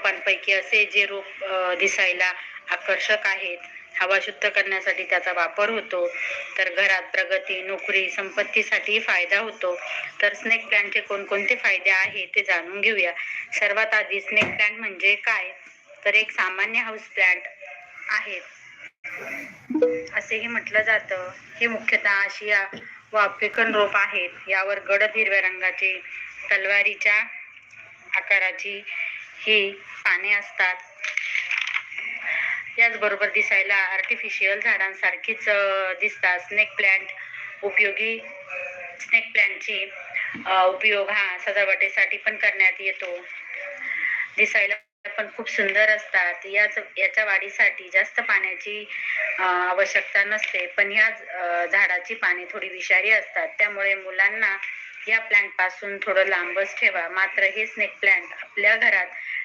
रोपांपैकी असे जे रोप दिसायला आकर्षक आहेत हवा शुद्ध करण्यासाठी त्याचा वापर होतो. तर घरात प्रगती नोकरी संपत्तीसाठी फायदा होतो. तर स्नेक प्लॅनचे कोणकोणते फायदे आहेत ते जाणून घेऊया. सर्वात आधी स्नेक प्लॅन म्हणजे काय? तर एक सामान्य हाऊस प्लॅन्ट आहे. असेही म्हटलं जातं. हे मुख्यतः आशिया व आफ्रिकन रोप आहेत. यावर गडद हिरव्या रंगाचे तलवारीच्या आकाराची ही पाने असतात. याचबरोबर दिसायला आर्टिफिशियल झाडांसारखीच दिसतात. स्नेक प्लांट उपयोगी स्नेक प्लांटची उपयोग हा सजावटीसाठी पण करण्यात येतो. दिसायला पण खूप सुंदर असतात. याच याच्या वाढीसाठी जास्त पाण्याची आवश्यकता नसते. पण ह्या झाडाची पाने थोडी विषारी असतात. त्यामुळे मुलांना या प्लांटपासून थोडं लांबच ठेवा. मात्र हे स्नेक प्लांट आपल्या घरात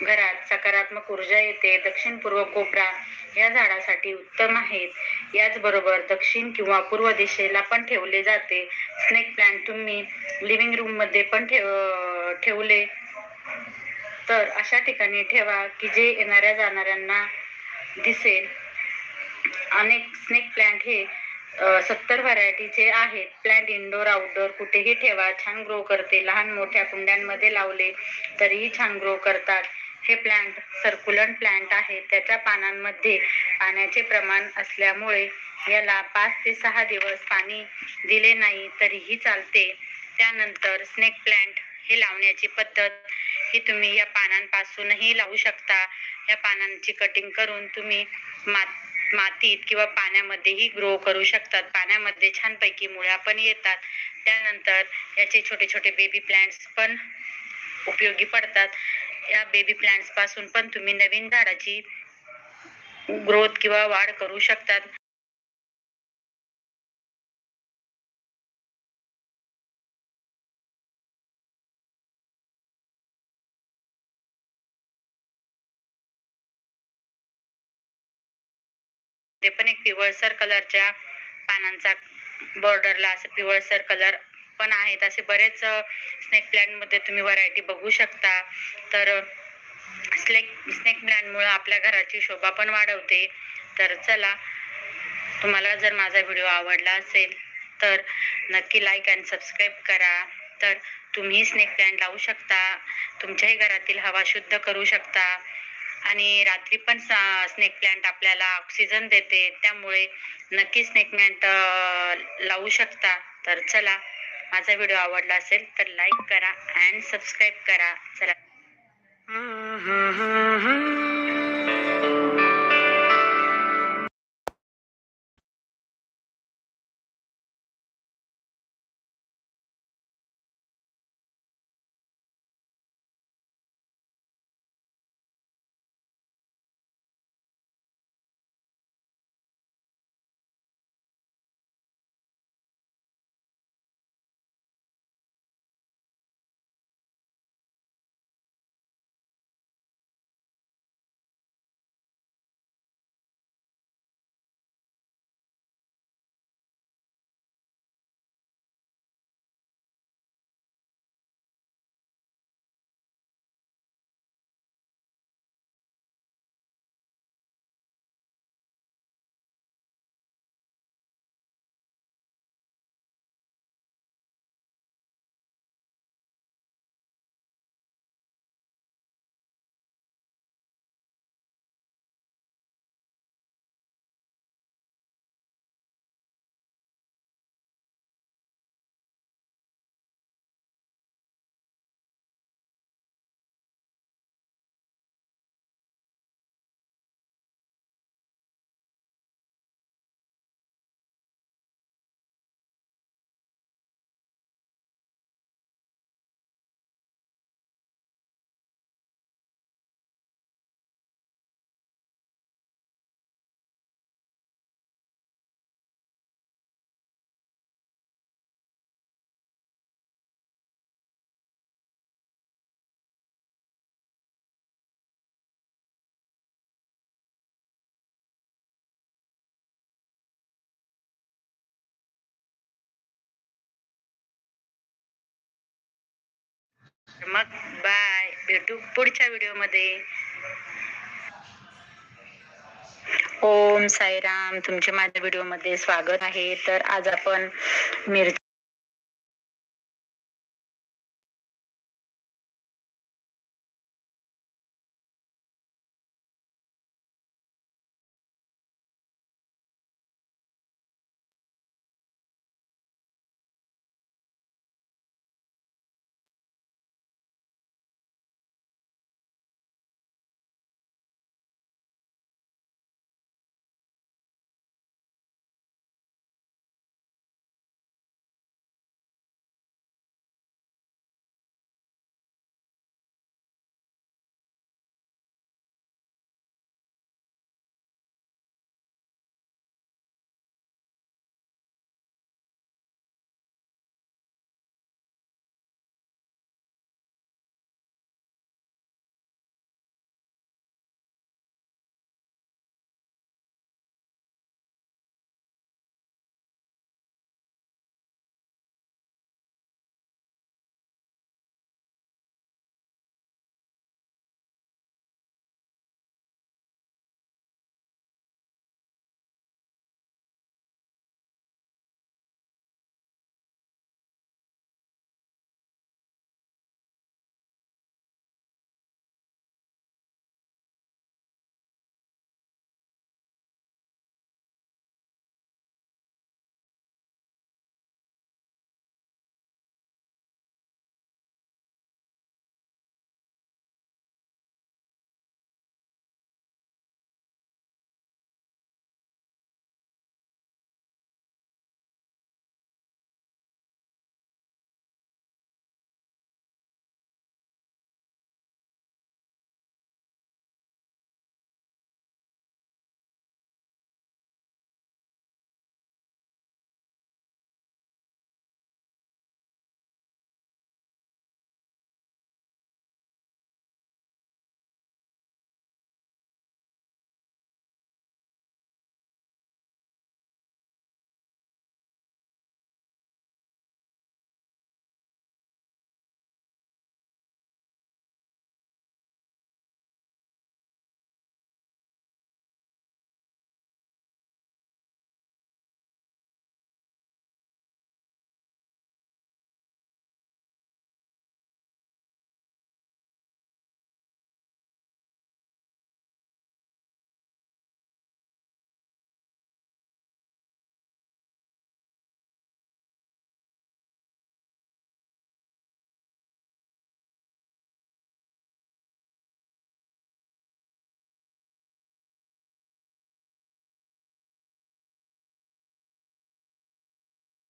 घरात सकारात्मक ऊर्जा येते दक्षिण पूर्व कोपरा या झाडासाठी उत्तम आहेत. याचबरोबर दक्षिण किंवा पूर्व दिशेला पण ठेवले जाते. स्नेक प्लांट तुम्ही लिव्हिंग रूममध्ये पण ठेव ठेवले. तर अशा ठिकाणी ठेवा की जे येणाऱ्या जाणाऱ्यांना दिसेल. अनेक स्नेक प्लांट हे सत्तर व्हरायटीचे आहेत. प्लांट इंडोर आउटडोर कुठेही ठेवा. छान ग्रो करते. लहान मोठ्या कुंड्यांमध्ये लावले तरीही छान ग्रो करतात. हे प्लांट सर्क्युलंट प्लांट आहे. त्याच्या पानांमध्ये पाण्याचे प्रमाण असल्यामुळे याला पाच ते सहा दिवस पाणी दिले नाही तरीही चालते. त्यानंतर स्नेक प्लांट हे लावण्याची पद्धत ही तुम्ही या पानांपासूनही लावू शकता. या पानांची कटिंग करून तुम्ही मात मातीत किंवा पाण्यामध्येही ग्रो करू शकतात. पाण्यामध्ये छानपैकी मुळ्या पण येतात. त्यानंतर याचे छोटे छोटे बेबी प्लांट्स पण उपयोगी पडतात. या बेबी प्लांट्सपासून पण तुम्ही नवीन झाडाची ग्रोथ किंवा वाढ करू शकतात. ते पण एक पिवळसर कलरच्या पानांचा बॉर्डरला असं पिवळसर कलर पण आहेत. असे बरेच स्नेक प्लॅनमध्ये तुम्ही व्हरायटी बघू शकता. तर स्नेक स्नेक प्लॅनमुळं आपल्या घराची शोभा पण वाढवते. तर चला तुम्हाला जर माझा व्हिडिओ आवडला असेल तर नक्की लाईक अँड सबस्क्राईब करा. तर तुम्ही स्नेक प्लॅन्ट लावू शकता. तुमच्याही घरातील हवा शुद्ध करू शकता. आणि रात्री पण स्नेक प्लांट आपल्याला ऑक्सिजन देते. त्यामुळे नक्की स्नेक प्लांट लावू शकता. तर चला माझा व्हिडिओ आवडला असेल तर लाईक करा अँड सबस्क्राईब करा. चला. मग बाय. भेटू पुढच्या व्हिडिओमध्ये. ओम साईराम. तुमचे माझ्या व्हिडिओमध्ये स्वागत आहे. तर आज आपण मिरची